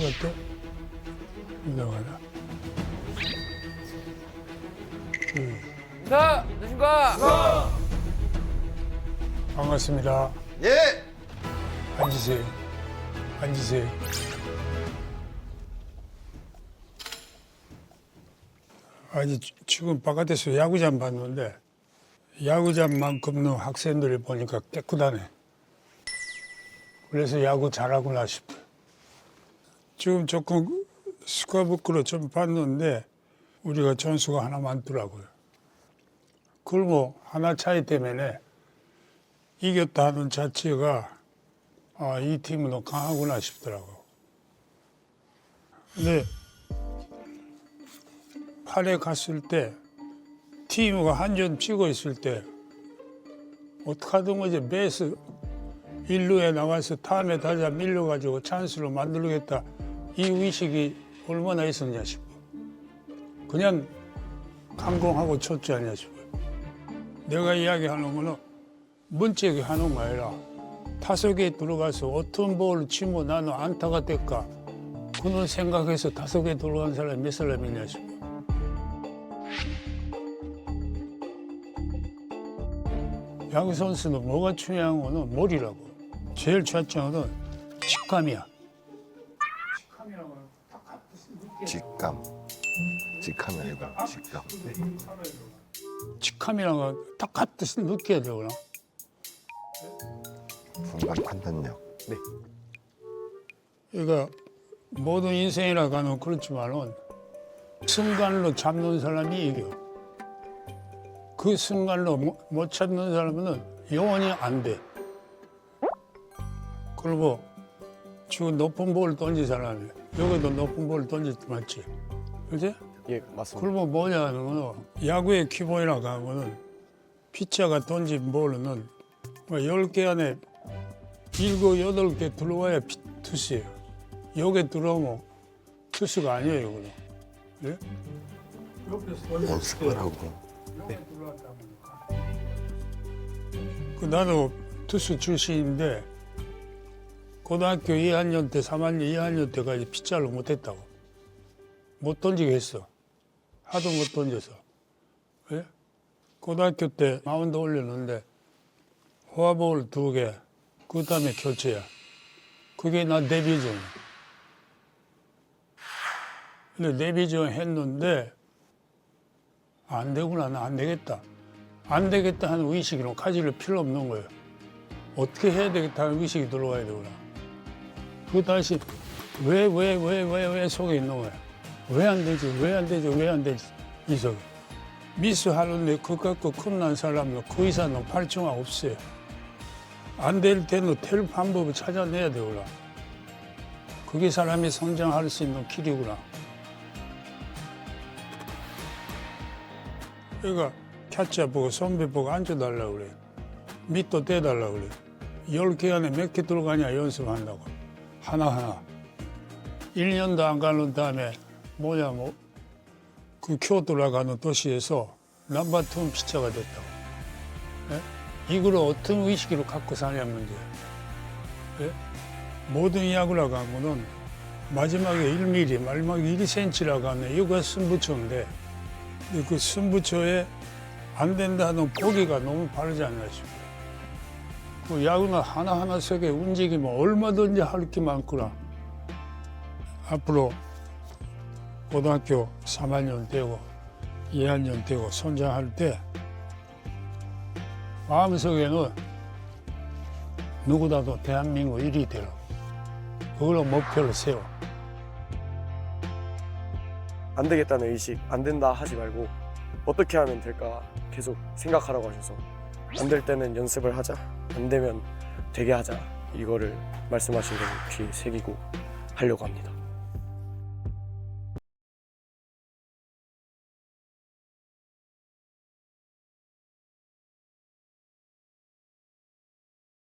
그것도 운동하라. 자, 안녕하십니까? 반갑습니다. 예. 앉으세요. 앉으세요. 아니 지- 지금 바깥에서 야구장 봤는데 야구장만큼은 학생들을 보니까 깨끗하네. 그래서 야구 잘하구나 싶어. 지금 조금 스코어북으로 좀 봤는데 우리가 전수가 하나 많더라고요. 그걸 뭐 하나 차이 때문에 이겼다 하는 자체가 아, 이 팀은 더 강하구나 싶더라고. 근데 팔에 갔을 때 팀가 한점 찍어 있을 때 어떡하든 거지 매스 일루에 나가서 다음에 다시 밀려가지고 찬스로 만들겠다 이 의식이 얼마나 있었냐 싶어. 그냥 강공하고 쳤지 않냐 싶어. 내가 이야기하는 거는 문책이 하는 거 아니라 타석에 들어가서 어떤 볼을 치면 나는 안타가 될까 그런 생각해서 타석에 들어간 사람이 몇 사람이냐 싶어. 야구 선수는 뭐가 중요한 거는 머리라고. 제일 중요한 거는 직감이야. 직감. 직함이 아니고 직감. 직감이라는 건딱 같듯이 느껴야 되구나. 순간 판단력. 그러니까 모든 인생이라고 하는 그렇지만은 순간로 잡는 사람이 이겨. 그 순간로 못- 못 찾는 사람은 영원히 안 돼. 그리고 지금 높은 볼을 던진 사람이 여기도 높은 볼을 던졌지 맞지? 그지? 예, 맞습니다. 그러면 뭐냐 거는 야구의 기본이라고 하는 거는 피처가 던진 볼은 뭐 10개 안에 일곱 여덟 개 들어와야 피- 투수예요. 여기 들어오면 투수가 아니에요, 그냥. 예? 연습을 하고. 그 나도 투수 출신인데 고등학교 2학년 때, 3학년 2학년 때까지 피자를 못했다고. 못 던지게 했어. 하도 못 던져서. 예? 고등학교 때 마운드 올렸는데 호화볼 두 개, 그 다음에 교체야. 그게 나 데뷔전. 근데 데뷔전 했는데 안 되구나, 나 안 되겠다. 안 되겠다 하는 의식으로 가지를 필요 없는 거예요. 어떻게 해야 되겠다 하는 의식이 들어와야 되구나. 그 다시 왜, 왜, 왜, 왜, 왜 속에 있는 거야. 왜 안 되지, 왜 안 되지, 왜 안 되지, 이 속에. 미스하는데 그 갖고 겁난 사람은 그 이상은 발전가 없어요. 안 될 때는 될 방법을 찾아내야 되구나. 그게 사람이 성장할 수 있는 길이구나. 그러니까 캐쳐 보고 선배 보고 앉아달라고 그래. 밑도 떼달라고 그래. 열 개 안에 몇 개 들어가냐 연습한다고. 하나하나. 1년도 안 가는 다음에 뭐냐 뭐 그 교토라 가는 도시에서 남바톤 피처가 됐다고. 예? 이걸 어떤 의식으로 갖고 사냐면 돼. 예? 모든 야구라고 하는 거는 마지막에 1mm, 마지막에 1cm라고 하는 이거 승부처인데 그 승부처에 안 된다는 보기가 너무 바르지 않나 싶어요. 그 야구는 하나하나 속에 움직이면 얼마든지 할 게 많구나. 앞으로 고등학교 3학년 되고 2학년 되고 선장할 때 마음속에는 누구라도 대한민국 1위 되라. 그걸로 목표를 세워. 안 되겠다는 의식, 안 된다 하지 말고 어떻게 하면 될까 계속 생각하라고 하셔서 안 될 때는 연습을 하자, 안 되면 되게 하자 이거를 말씀하신 걸 귀에 새기고 하려고 합니다.